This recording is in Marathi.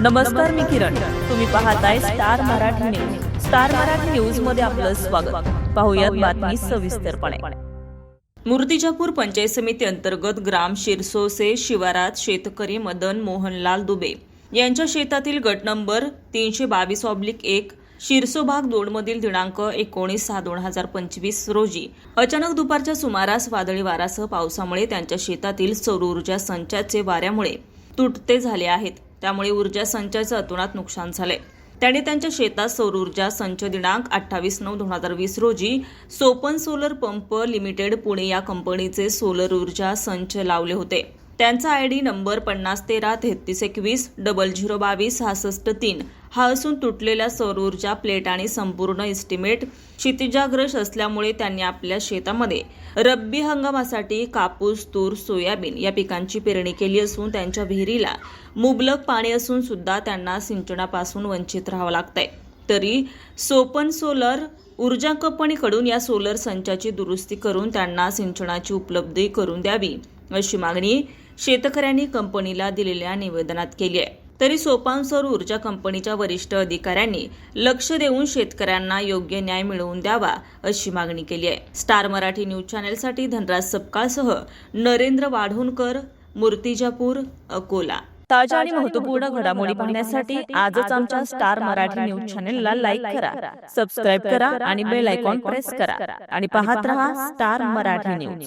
नमस्कार मी किरण. तुम्ही पाहताय star Marathi news. Star Marathi न्यूजमध्ये आपलं स्वागत. पाहुयात बातमी सविस्तरपणे. मूर्तिजापूर पंचायत समिती अंतर्गत ग्राम शिरसोसे शिवारात शेतकरी मदन मोहनलाल दुबे यांच्या शेतातील गट नंबर तीनशे बावीस ऑब्लिक एक शिरसो भाग दोन मधील दिनांक एकोणीस सहा दोन हजार पंचवीस रोजी अचानक दुपारच्या सुमारास वादळी वारासह पावसामुळे त्यांच्या शेतातील सौर ऊर्जा संचाचे वाऱ्यामुळे तुटते झाले आहेत. त्यामुळे ऊर्जा संचाचं अतोनात नुकसान झाले. त्यांनी त्यांच्या शेतात सौर ऊर्जा संच दिनांक अठ्ठावीस नऊ दोन हजार वीस रोजी Sopan solar pump limited Pune या कंपनीचे सोलर ऊर्जा संच लावले होते. त्यांचा आय डी नंबर पन्नास तेरा तेहतीस एकवीस डबल झिरो बावीस सहासष्ट तीन हा असून तुटलेल्या सौर ऊर्जा प्लेट आणि संपूर्ण इस्टिमेट क्षितिजाग्रश असल्यामुळे त्यांनी आपल्या शेतामध्ये रब्बी हंगामासाठी कापूस तूर सोयाबीन या पिकांची पेरणी केली असून त्यांच्या विहिरीला मुबलक पाणी असून सुद्धा त्यांना सिंचनापासून वंचित राहावं लागतंय. तरी सोपन सोलर ऊर्जा कंपनीकडून या सोलर संचाची दुरुस्ती करून त्यांना सिंचनाची उपलब्धी करून द्यावी. अशी मागणी शेतकऱ्यांनी कंपनीला दिलेल्या निवेदनात केली आहे. तरी सोपान सौर ऊर्जा कंपनीच्या वरिष्ठ अधिकाऱ्यांनी लक्ष देऊन शेतकऱ्यांना योग्य न्याय मिळवून द्यावा अशी मागणी केली आहे. स्टार मराठी न्यूज चॅनेलसाठी धनराज सपकाळसह नरेंद्र वाढोणकर मूर्तिजापूर अकोला. ताज्या आणि महत्त्वपूर्ण घडामोडी पाहण्यासाठी आजच आमच्या स्टार मराठी न्यूज चॅनेलला लाईक करा सबस्क्राईब करा आणि बेल आयकॉन प्रेस करा आणि पाहत रहा स्टार मराठी न्यूज.